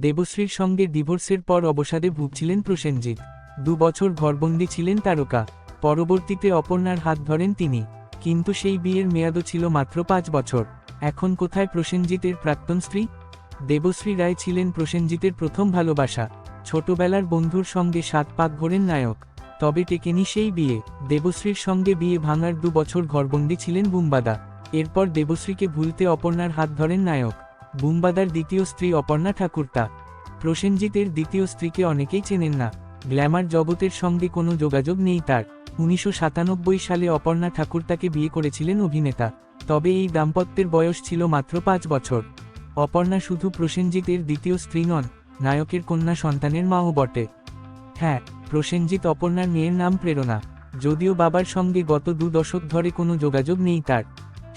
দেবশ্রীর সঙ্গে ডিভোর্সের পর অবসাদে ভুগছিলেন প্রসেনজিৎ। দু বছর ঘরবন্দি ছিলেন তারকা। পরবর্তীতে অপর্ণার হাত ধরেন তিনি। কিন্তু সেই বিয়ের মেয়াদও ছিল মাত্র পাঁচ বছর। এখন কোথায় প্রসেনজিতের প্রাক্তন স্ত্রী? দেবশ্রী রায় ছিলেন প্রসেনজিতের প্রথম ভালোবাসা। ছোটবেলার বন্ধুর সঙ্গে সাত পাক ঘোরেন নায়ক। তবে টেকেনি সেই বিয়ে। দেবশ্রীর সঙ্গে বিয়ে ভাঙার দু বছর ঘরবন্দি ছিলেন বুম্বাদা। এরপর দেবশ্রীকে ভুলতে অপর্ণার হাত ধরেন নায়ক। বুম্বাদার দ্বিতীয় স্ত্রী অপর্ণা ঠাকুরতা। প্রসেনজিতের দ্বিতীয় স্ত্রীকে অনেকেই চেনেন না। গ্ল্যামার জগতের সঙ্গে কোনো যোগাযোগ নেই তার। উনিশশো সাতানব্বই সালে অপর্ণা ঠাকুরতাকে বিয়ে করেছিলেন অভিনেতা। তবে এই দাম্পত্যের বয়স ছিল মাত্র পাঁচ বছর। অপর্ণা শুধু প্রসেনজিতের দ্বিতীয় স্ত্রী নন, নায়কের কন্যা সন্তানের মাও বটে। হ্যাঁ প্রসেনজিৎ অপর্ণার মেয়ের নাম প্রেরণা। যদিও বাবার সঙ্গে গত দু দশক ধরে কোনো যোগাযোগ নেই তার।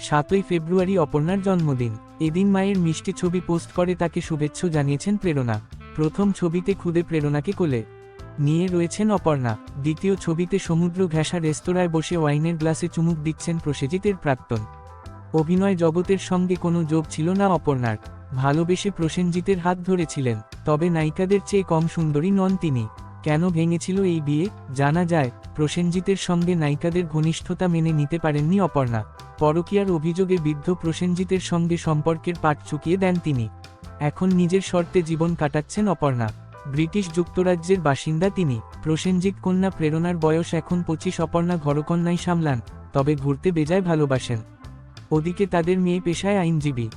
সাতই ফেব্রুয়ারি অপর্ণার জন্মদিন। এদিন মায়ের মিষ্টি ছবি পোস্ট করে তাকে শুভেচ্ছা জানিয়েছেন প্রেরণা। প্রথম ছবিতে খুদে প্রেরণাকে কোলে নিয়ে রয়েছেন অপর্ণা। দ্বিতীয় ছবিতে সমুদ্র ঘেঁষা রেস্তোরাঁয় বসে ওয়াইনের গ্লাসে চুমুক দিচ্ছেন প্রসেজিতের প্রাক্তন। অভিনয় জগতের সঙ্গে কোনো যোগ ছিল না অপর্ণার। ভালোবেসে প্রসেনজিতের হাত ধরেছিলেন, তবে নায়িকাদের চেয়ে কম সুন্দরী নন তিনি। কেন ভেঙেছিল এই বিয়ে? জানা যায়, প্রসেনজিতের সঙ্গে নায়িকাদের ঘনিষ্ঠতা মেনে নিতে পারেননি অপর্ণা। পরকীয়ার অভিযোগে বৃদ্ধ প্রসেনজিতের সঙ্গে সম্পর্কের পাট চুকিয়ে দেন তিনি। এখন নিজের শর্তে জীবন কাটাচ্ছেন অপর্ণা। ব্রিটিশ যুক্তরাজ্যের বাসিন্দা তিনি। প্রসেনজিৎ কন্যা প্রেরণার বয়স এখন পঁচিশ, অপর্ণা ঘরকন্যাই সামলান, তবে ঘুরতে বেজায় ভালোবাসেন। ওদিকে তাদের মেয়ে পেশায় আইনজীবী।